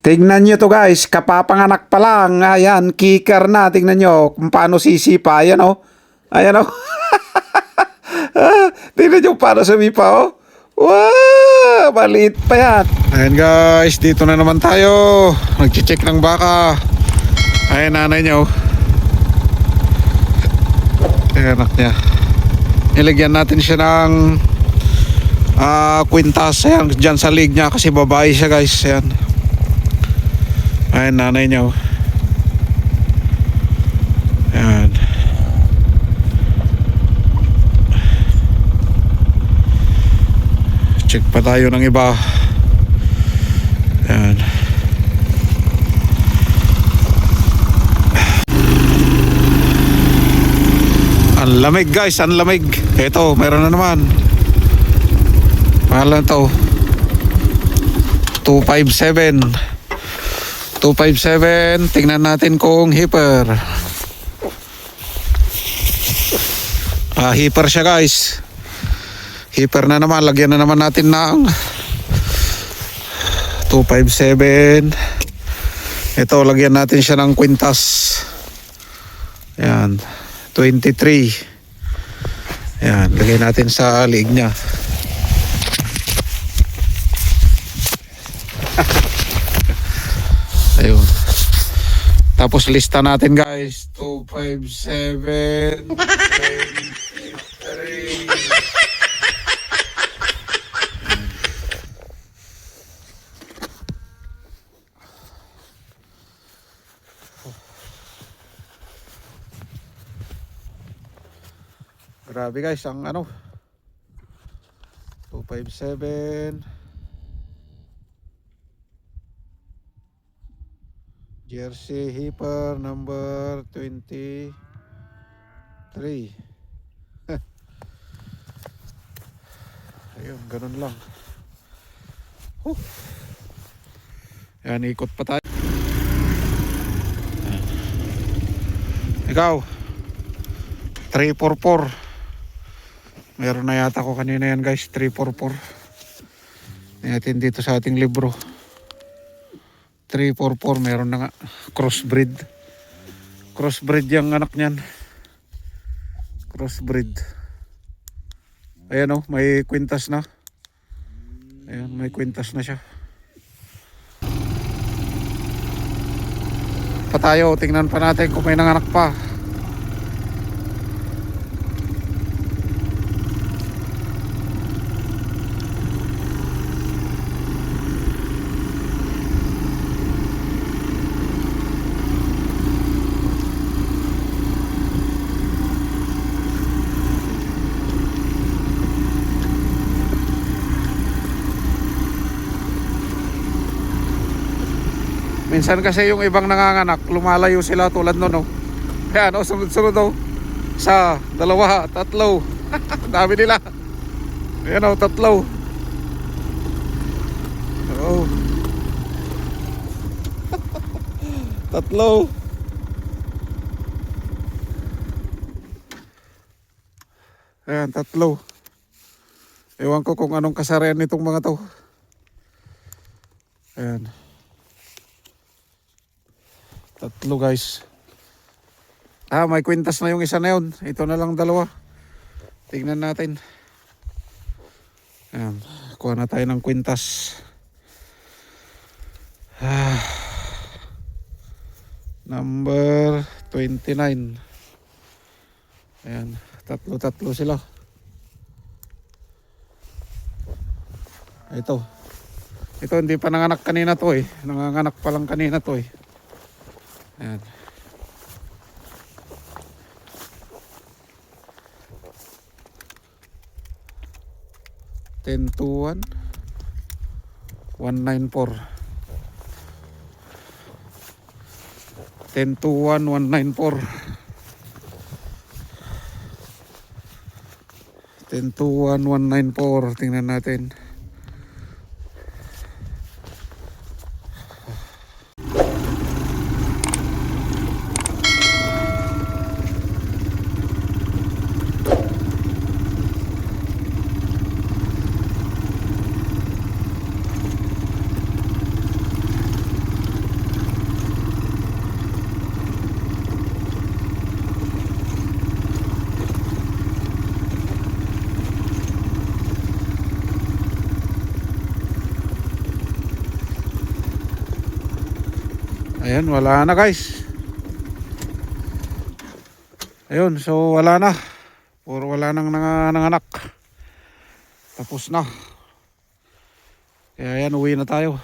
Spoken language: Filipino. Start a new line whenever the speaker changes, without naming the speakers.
Tignan nyo to guys, kapapanganak pa lang. Ayan, kicker na. Tignan nyo kung paano sisipa. Ayan o. Ayan o. Tignan nyo paano sumipa o. Wow! Maliit pa yan. Ayan guys, dito na naman tayo. Nag-check ng baka. Ayan nanay nyo. Ayan anak niya. Nilagyan natin siya ng ah kwintas. Ayan, dyan sa lig niya kasi babae siya guys. Ayan. Ayan, nanay niya. oh. Ayan. Check pa tayo ng iba. Ayan. Ang lamig guys, ang lamig. Ito, meron na naman. Mahal na to. 257. 257 tingnan natin kung hipper ah hipper siya guys. Hipper na naman. Lagyan na naman natin ng 257 ito lagyan natin siya ng kwintas. Yan 23 yan lagay natin sa liig niya Ayun. Tapos lista natin guys. 2, 5, 7, 3. Grabe guys, ang ano 257 Jersey Hipper number 23 Ayun, ganun lang. Huh. Yan, ikot pa tayo. Ikaw. 344 Meron na yata ko kanina yan guys. 344 Natin dito sa ating libro 344 meron na nga. Crossbreed. Crossbreed yung anak niyan. Crossbreed. Ayan oh may kwintas na. Ayan may kwintas na siya. Pa tayo tingnan pa natin kung may nanganak pa Minsan kasi yung ibang nanganganak, lumalayo sila tulad nun, no? Kaya, no, sunod-sunod, no? Sa, dalawa, tatlo. Dami nila. Ayan, no, tatlo. Oo. tatlo. Ayan, tatlo. Ewan ko kung anong kasarian nitong mga to. Ayan. Tatlo guys. Ah, may kwintas na yung isa na yun. Ito na lang dalawa. Tingnan natin. Ayan. Kuha na tayo ng kwintas. Ah. Number 29. Ayan. Tatlo-tatlo sila. Ito. Ito hindi pa nanganak kanina to eh. Nanganganak pa lang kanina to eh. Ayan. Ten to one. One nine four. Ten to one, one nine four. Ten to one, one nine four. Tingnan natin. Ayan, wala na guys. Ayun, so wala na. Puro wala nang nang nanganak. Tapos na. Kaya yan, uwi na tayo.